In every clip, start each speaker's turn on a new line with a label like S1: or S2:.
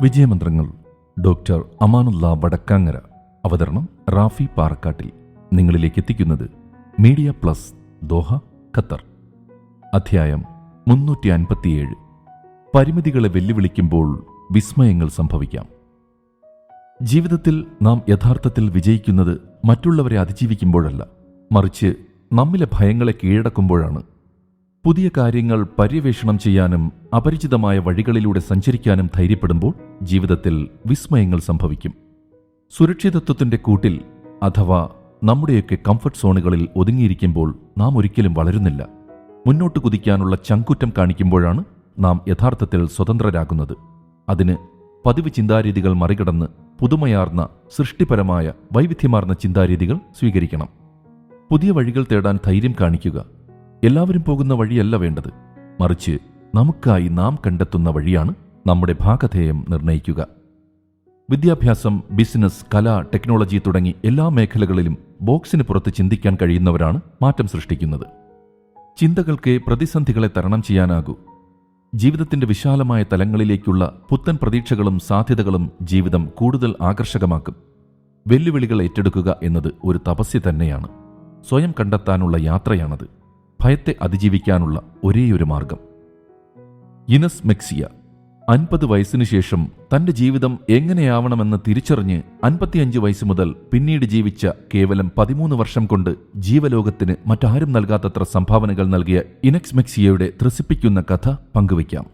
S1: വിജയമന്ത്രങ്ങൾ doctor Amanullah Vadakkangara. അവതരണം റാഫി പാറക്കാട്ടിൽ. നിങ്ങളിലേക്ക് എത്തിക്കുന്നത് മീഡിയ പ്ലസ് ദോഹ ഖത്തർ. അധ്യായം മുന്നൂറ്റി അൻപത്തിയേഴ് പരിമിതികളെ വെല്ലുവിളിക്കുമ്പോൾ വിസ്മയങ്ങൾ സംഭവിക്കാം. ജീവിതത്തിൽ നാം യഥാർത്ഥത്തിൽ വിജയിക്കുന്നത് മറ്റുള്ളവരെ അതിജീവിക്കുമ്പോഴല്ല. മറിച്ച് നമ്മിലെ ഭയങ്ങളെ കീഴടക്കുമ്പോഴാണ് പുതിയ കാര്യങ്ങൾ പര്യവേഷണം ചെയ്യാനും അപരിചിതമായ വഴികളിലൂടെ സഞ്ചരിക്കാനും ധൈര്യപ്പെടുമ്പോൾ ജീവിതത്തിൽ വിസ്മയങ്ങൾ സംഭവിക്കും. സുരക്ഷിതത്വത്തിന്റെ കൂട്ടിൽ അഥവാ നമ്മുടെയൊക്കെ കംഫർട്ട് സോണുകളിൽ ഒതുങ്ങിയിരിക്കുമ്പോൾ നാം ഒരിക്കലും വളരുന്നില്ല. മുന്നോട്ട് കുതിക്കാനുള്ള ചങ്കുറ്റം കാണിക്കുമ്പോഴാണ് നാം യഥാർത്ഥത്തിൽ സ്വതന്ത്രരാകുന്നത്. അതിന് പതിവ് ചിന്താരീതികൾ മറികടന്ന് പുതുമയാർന്ന സൃഷ്ടിപരമായ വൈവിധ്യമാർന്ന ചിന്താരീതികൾ സ്വീകരിക്കണം. പുതിയ വഴികൾ തേടാൻ ധൈര്യം കാണിക്കുക. എല്ലാവരും പോകുന്ന വഴിയല്ല വേണ്ടത്. മറിച്ച് നമുക്കായി നാം കണ്ടെത്തുന്ന വഴിയാണ് നമ്മുടെ ഭാഗധേയം നിർണയിക്കുക. വിദ്യാഭ്യാസം ബിസിനസ് കല ടെക്നോളജി തുടങ്ങി എല്ലാ മേഖലകളിലും ബോക്സിന് പുറത്ത് ചിന്തിക്കാൻ കഴിയുന്നവരാണ് മാറ്റം സൃഷ്ടിക്കുന്നത്. ചിന്തകൾക്ക് പ്രതിസന്ധികളെ തരണം ചെയ്യാനാകൂ. ജീവിതത്തിന്റെ വിശാലമായ തലങ്ങളിലേക്കുള്ള പുത്തൻ പ്രതീക്ഷകളും സാധ്യതകളും ജീവിതം കൂടുതൽ ആകർഷകമാക്കും. വെല്ലുവിളികൾ ഏറ്റെടുക്കുക എന്നത് ഒരു തപസ്യ തന്നെയാണ്. സ്വയം കണ്ടെത്താനുള്ള യാത്രയാണത്. ഭയത്തെ അതിജീവിക്കാനുള്ള ഒരേയൊരു മാർഗം. ഇനസ് മെക്സിയ അൻപത് വയസ്സിനു ശേഷം തന്റെ ജീവിതം എങ്ങനെയാവണമെന്ന് തിരിച്ചറിഞ്ഞ് അൻപത്തിയഞ്ച് വയസ്സ് മുതൽ പിന്നീട് ജീവിച്ച കേവലം പതിമൂന്ന് വർഷം കൊണ്ട് ജീവലോകത്തിന് മറ്റാരും നൽകാത്തത്ര സംഭാവനകൾ നൽകിയ ഇനക്സ് മെക്സിയയുടെ ത്രസിപ്പിക്കുന്ന കഥ പങ്കുവയ്ക്കാം.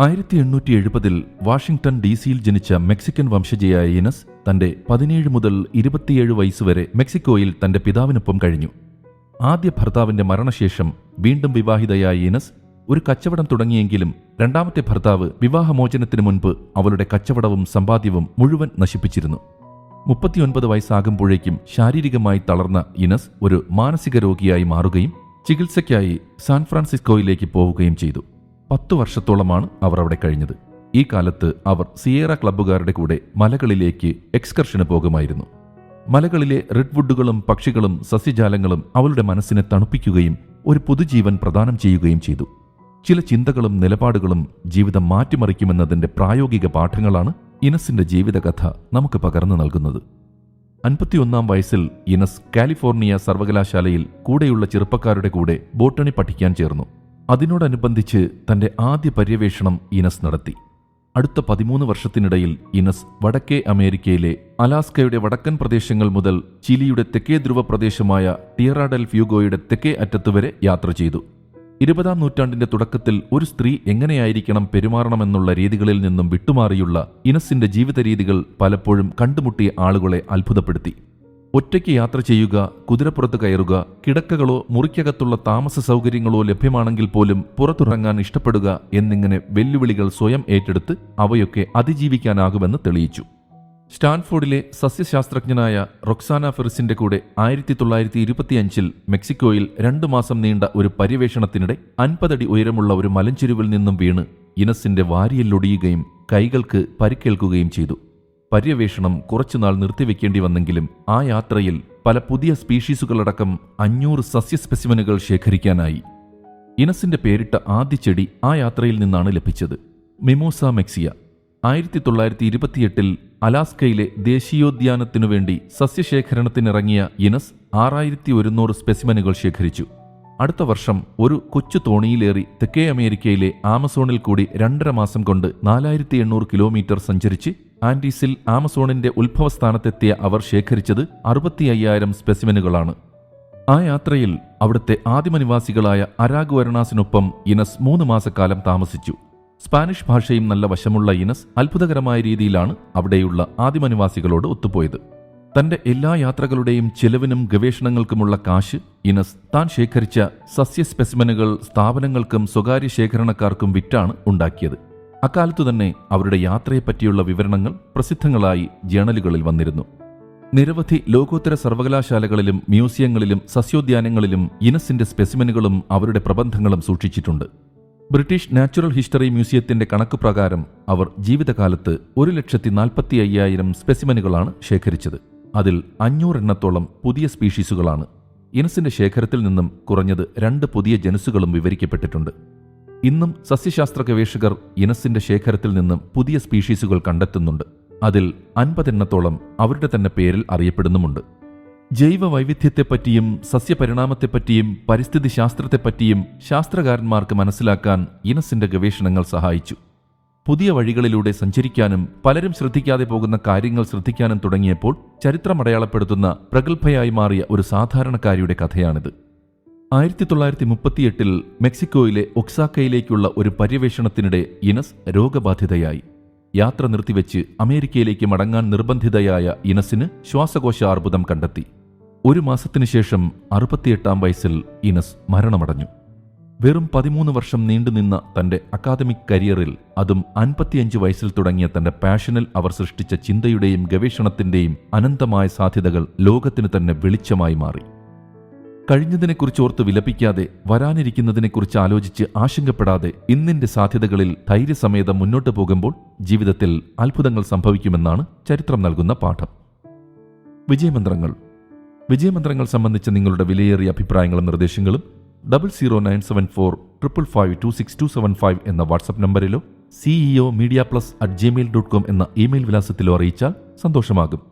S1: ആയിരത്തി എണ്ണൂറ്റി എഴുപതിൽ വാഷിംഗ്ടൺ ഡി സിയിൽ ജനിച്ച മെക്സിക്കൻ വംശജയായ ഇനസ് തന്റെ പതിനേഴ് മുതൽ ഇരുപത്തിയേഴ് വയസ്സുവരെ മെക്സിക്കോയിൽ തന്റെ പിതാവിനൊപ്പം കഴിഞ്ഞു. ആദ്യ ഭർത്താവിന്റെ മരണശേഷം വീണ്ടും വിവാഹിതയായ ഇനസ് ഒരു കച്ചവടം തുടങ്ങിയെങ്കിലും രണ്ടാമത്തെ ഭർത്താവ് വിവാഹമോചനത്തിന് മുൻപ് അവളുടെ കച്ചവടവും സമ്പാദ്യവും മുഴുവൻ നശിപ്പിച്ചിരുന്നു. മുപ്പത്തിയൊൻപത് വയസ്സാകുമ്പോഴേക്കും ശാരീരികമായി തളർന്ന ഇനസ് ഒരു മാനസിക രോഗിയായി മാറുകയും ചികിത്സയ്ക്കായി സാൻ ഫ്രാൻസിസ്കോയിലേക്ക് പോവുകയും ചെയ്തു. പത്തു വർഷത്തോളമാണ് അവർ അവിടെ കഴിഞ്ഞത്. ഈ കാലത്ത് അവർ സിയേറ ക്ലബ്ബുകാരുടെ കൂടെ മലകളിലേക്ക് എക്സ്കർഷന് പോകുമായിരുന്നു. മലകളിലെ റെഡ്വുഡുകളും പക്ഷികളും സസ്യജാലങ്ങളും അവളുടെ മനസ്സിനെ തണുപ്പിക്കുകയും ഒരു പുതുജീവൻ പ്രദാനം ചെയ്യുകയും ചെയ്തു. ചില ചിന്തകളും നിലപാടുകളും ജീവിതം മാറ്റിമറിക്കുമെന്നതിന്റെ പ്രായോഗിക പാഠങ്ങളാണ് ഇനസിന്റെ ജീവിതകഥ നമുക്ക് പകർന്നു നൽകുന്നത്. അൻപത്തിയൊന്നാം വയസ്സിൽ ഇനസ് കാലിഫോർണിയ സർവകലാശാലയിൽ കൂടെയുള്ള ചെറുപ്പക്കാരുടെ കൂടെ ബോട്ടണി പഠിക്കാൻ ചേർന്നു. അതിനോടനുബന്ധിച്ച് തന്റെ ആദ്യ പര്യവേഷണം ഇനസ് നടത്തി. അടുത്ത പതിമൂന്ന് വർഷത്തിനിടയിൽ ഇനസ് വടക്കേ അമേരിക്കയിലെ അലാസ്കയുടെ വടക്കൻ പ്രദേശങ്ങൾ മുതൽ ചിലിയുടെ തെക്കേ ധ്രുവ പ്രദേശമായ ടിയറാഡൽ ഫ്യൂഗോയുടെ തെക്കേ അറ്റത്തുവരെ യാത്ര ചെയ്തു. ഇരുപതാം നൂറ്റാണ്ടിന്റെ തുടക്കത്തിൽ ഒരു സ്ത്രീ എങ്ങനെയായിരിക്കണം പെരുമാറണമെന്നുള്ള രീതികളിൽ നിന്നും വിട്ടുമാറിയുള്ള ഇനസിന്റെ ജീവിത രീതികൾ പലപ്പോഴും കണ്ടുമുട്ടിയ ആളുകളെ അത്ഭുതപ്പെടുത്തി. ഒറ്റയ്ക്ക് യാത്ര ചെയ്യുക കുതിരപ്പുറത്ത് കയറുക കിടക്കകളോ മുറിക്കകത്തുള്ള താമസ സൗകര്യങ്ങളോ ലഭ്യമാണെങ്കിൽ പോലും പുറത്തിറങ്ങാൻ ഇഷ്ടപ്പെടുക എന്നിങ്ങനെ വെല്ലുവിളികൾ സ്വയം ഏറ്റെടുത്ത് അവയൊക്കെ അതിജീവിക്കാനാകുമെന്ന് തെളിയിച്ചു. സ്റ്റാൻഫോർഡിലെ സസ്യശാസ്ത്രജ്ഞനായ റൊക്സാന ഫെറിസിന്റെ കൂടെ ആയിരത്തി തൊള്ളായിരത്തി ഇരുപത്തിയഞ്ചിൽ മെക്സിക്കോയിൽ രണ്ടു മാസം നീണ്ട ഒരു പര്യവേഷണത്തിനിടെ അൻപതടി ഉയരമുള്ള ഒരു മലഞ്ചെരുവിൽ നിന്നും വീണ് ഇനസിന്റെ വാരിയല്ലൊടിയുകയും കൈകൾക്ക് പരിക്കേൽക്കുകയും ചെയ്തു. പര്യവേഷണം കുറച്ചുനാൾ നിർത്തിവെക്കേണ്ടി വന്നെങ്കിലും ആ യാത്രയിൽ പല പുതിയ സ്പീഷീസുകളടക്കം അഞ്ഞൂറ് സസ്യ സ്പെസിമനുകൾ ശേഖരിക്കാനായി. ഇനസിന്റെ പേരിട്ട ആദ്യ ചെടി ആ യാത്രയിൽ നിന്നാണ് ലഭിച്ചത്. മിമോസ മെക്സിയ. ആയിരത്തി തൊള്ളായിരത്തി ഇരുപത്തിയെട്ടിൽ അലാസ്കയിലെ ദേശീയോദ്യാനത്തിനു വേണ്ടി സസ്യശേഖരണത്തിനിറങ്ങിയ ഇനസ് ആറായിരത്തി ഒരുന്നൂറ് സ്പെസിമനുകൾ ശേഖരിച്ചു. അടുത്ത വർഷം ഒരു കൊച്ചു തോണിയിലേറി തെക്കേ അമേരിക്കയിലെ ആമസോണിൽ കൂടി രണ്ടര മാസം കൊണ്ട് നാലായിരത്തി എണ്ണൂറ് കിലോമീറ്റർ സഞ്ചരിച്ച് ആൻഡീസിൽ ആമസോണിന്റെ ഉത്ഭവസ്ഥാനത്തെത്തിയ അവർ ശേഖരിച്ചത് അറുപത്തി അയ്യായിരം സ്പെസിമനുകളാണ്. ആ യാത്രയിൽ അവിടുത്തെ ആദിമനിവാസികളായ അരാഗ് വരണാസിനൊപ്പം ഇനസ് മൂന്ന് മാസക്കാലം താമസിച്ചു. സ്പാനിഷ് ഭാഷയും നല്ല വശമുള്ള ഇനസ് അത്ഭുതകരമായ രീതിയിലാണ് അവിടെയുള്ള ആദിമനിവാസികളോട് ഒത്തുപോയത്. തന്റെ എല്ലാ യാത്രകളുടെയും ചെലവിനും ഗവേഷണങ്ങൾക്കുമുള്ള കാശ് ഇനസ് താൻ ശേഖരിച്ച സസ്യ സ്പെസിമനുകൾ സ്ഥാപനങ്ങൾക്കും സ്വകാര്യ ശേഖരണക്കാർക്കും വിറ്റാണ് ഉണ്ടാക്കിയത്. അക്കാലത്തു തന്നെ അവരുടെ യാത്രയെപ്പറ്റിയുള്ള വിവരണങ്ങൾ പ്രസിദ്ധങ്ങളായി ജേണലുകളിൽ വന്നിരുന്നു. നിരവധി ലോകോത്തര സർവകലാശാലകളിലും മ്യൂസിയങ്ങളിലും സസ്യോദ്യാനങ്ങളിലും ഇനസിന്റെ സ്പെസിമനുകളും അവരുടെ പ്രബന്ധങ്ങളും സൂക്ഷിച്ചിട്ടുണ്ട്. ബ്രിട്ടീഷ് നാച്ചുറൽ ഹിസ്റ്ററി മ്യൂസിയത്തിന്റെ കണക്ക് പ്രകാരം അവർ ജീവിതകാലത്ത് ഒരു ലക്ഷത്തി നാൽപ്പത്തി അയ്യായിരം സ്പെസിമനുകളാണ് ശേഖരിച്ചത്. അതിൽ അഞ്ഞൂറെണ്ണത്തോളം പുതിയ സ്പീഷീസുകളാണ്. ഇനസിന്റെ ശേഖരത്തിൽ നിന്നും കുറഞ്ഞത് രണ്ട് പുതിയ ജനുസുകളും വിവരിക്കപ്പെട്ടിട്ടുണ്ട്. ഇന്നും സസ്യശാസ്ത്ര ഗവേഷകർ ഇനസിന്റെ ശേഖരത്തിൽ നിന്നും പുതിയ സ്പീഷീസുകൾ കണ്ടെത്തുന്നുണ്ട്. അതിൽ അൻപതെണ്ണത്തോളം അവരുടെ തന്നെ പേരിൽ അറിയപ്പെടുന്നുമുണ്ട്. ജൈവ വൈവിധ്യത്തെപ്പറ്റിയും സസ്യപരിണാമത്തെപ്പറ്റിയും പരിസ്ഥിതി ശാസ്ത്രത്തെപ്പറ്റിയും ശാസ്ത്രകാരന്മാർക്ക് മനസ്സിലാക്കാൻ ഇനസിന്റെ ഗവേഷണങ്ങൾ സഹായിച്ചു. പുതിയ വഴികളിലൂടെ സഞ്ചരിക്കാനും പലരും ശ്രദ്ധിക്കാതെ പോകുന്ന കാര്യങ്ങൾ ശ്രദ്ധിക്കാനും തുടങ്ങിയപ്പോൾ ചരിത്രമടയാളപ്പെടുത്തുന്ന പ്രഗത്ഭയായി മാറിയ ഒരു സാധാരണക്കാരിയുടെ കഥയാണിത്. ആയിരത്തി തൊള്ളായിരത്തി മുപ്പത്തിയെട്ടിൽ മെക്സിക്കോയിലെ ഒക്സാക്കയിലേക്കുള്ള ഒരു പര്യവേഷണത്തിനിടെ ഇനസ് രോഗബാധിതയായി. യാത്ര നിർത്തിവെച്ച് അമേരിക്കയിലേക്ക് മടങ്ങാൻ നിർബന്ധിതയായ ഇനസിന് ശ്വാസകോശ അർബുദം കണ്ടെത്തി. ഒരു മാസത്തിനു ശേഷം അറുപത്തിയെട്ടാം വയസ്സിൽ ഇനസ് മരണമടഞ്ഞു. വെറും പതിമൂന്ന് വർഷം നീണ്ടുനിന്ന തന്റെ അക്കാദമിക് കരിയറിൽ അതും അൻപത്തിയഞ്ച് വയസ്സിൽ തുടങ്ങിയ തന്റെ പാഷനിൽ അവർ സൃഷ്ടിച്ച ചിന്തയുടെയും ഗവേഷണത്തിന്റെയും അനന്തമായ സാധ്യതകൾ ലോകത്തിന് തന്നെ വെളിച്ചമായി മാറി. കഴിഞ്ഞതിനെക്കുറിച്ച് ഓർത്ത് വിലപിക്കാതെ വരാനിരിക്കുന്നതിനെക്കുറിച്ച് ആലോചിച്ച് ആശങ്കപ്പെടാതെ ഇന്നിന്റെ സാധ്യതകളിൽ ധൈര്യസമേതം മുന്നോട്ടു പോകുമ്പോൾ ജീവിതത്തിൽ അത്ഭുതങ്ങൾ സംഭവിക്കുമെന്നാണ് ചരിത്രം നൽകുന്ന പാഠം. വിജയമന്ത്രങ്ങൾ. വിജയമന്ത്രങ്ങൾ സംബന്ധിച്ച നിങ്ങളുടെ വിലയേറിയ അഭിപ്രായങ്ങളും നിർദ്ദേശങ്ങളും double zero nine seven four triple five two six two seven five എന്ന WhatsApp നമ്പറിലോ CEO media plus at Gmail dot com എന്ന ഇമെയിൽ വിലാസത്തിലോ അറിയിച്ചാൽ സന്തോഷമാകും.